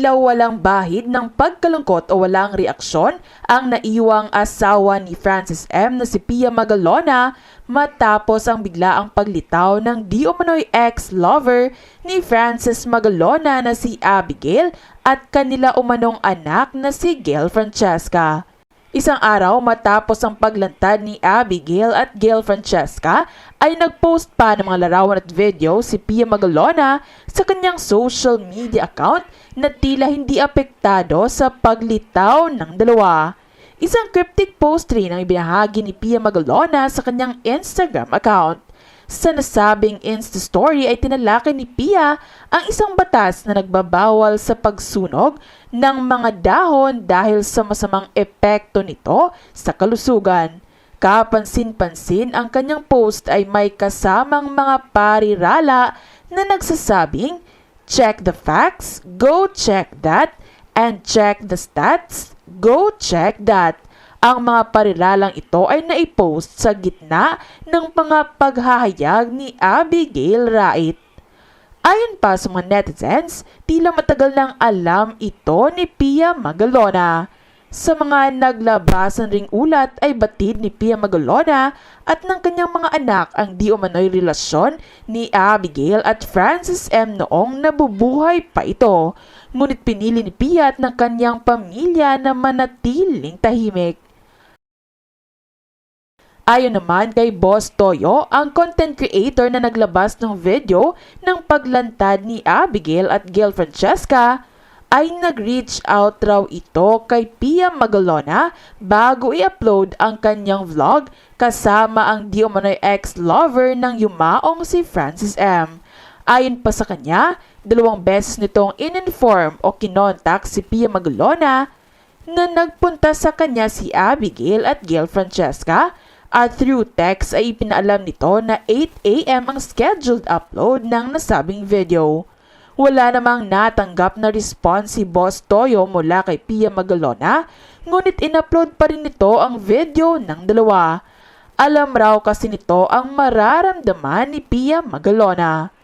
tila walang bahid ng pagkalungkot o walang reaksyon ang naiwang asawa ni Francis M na si Pia Magalona matapos ang biglaang paglitaw ng di umano'y ex-lover ni Francis Magalona na si Abigail at kanila umanong anak na si Gail Francesca. Isang araw matapos ang paglantad ni Abigail at Gail Francesca ay nagpost pa ng mga larawan at video si Pia Magalona sa kanyang social media account na tila hindi apektado sa paglitaw ng dalawa. Isang cryptic post rin ang ibinahagi ni Pia Magalona sa kanyang Instagram account. Sa nasabing Insta-story ay tinalakay ni Pia ang isang batas na nagbabawal sa pagsunog ng mga dahon dahil sa masamang epekto nito sa kalusugan. Kapansin-pansin ang kanyang post ay may kasamang mga parirala na nagsasabing, Check the facts, go check that, and check the stats, go check that. Ang mga parilalang ito ay naipost sa gitna ng mga paghahayag ni Abigail Rait. Ayon pa sa mga netizens, tila matagal nang alam ito ni Pia Magalona. Sa mga naglabasan ring ulat ay batid ni Pia Magalona at ng kanyang mga anak ang di umano'y relasyon ni Abigail at Francis M. noong nabubuhay pa ito. Ngunit pinili ni Pia at ng kanyang pamilya na manatiling tahimik. Ayon naman kay Boss Toyo, ang content creator na naglabas ng video ng paglantad ni Abigail at Gail Francesca, ay nag-reach out raw ito kay Pia Magalona bago i-upload ang kanyang vlog kasama ang di umano'y ex-lover ng yumaong si Francis M. Ayon pa sa kanya, dalawang beses nitong in-inform o kinontak si Pia Magalona na nagpunta sa kanya si Abigail at Gail Francesca at through text ay ipinaalam nito na 8am ang scheduled upload ng nasabing video. Wala namang natanggap na response si Boss Toyo mula kay Pia Magalona, ngunit in-upload pa rin nito ang video ng dalawa. Alam raw kasi nito ang mararamdaman ni Pia Magalona.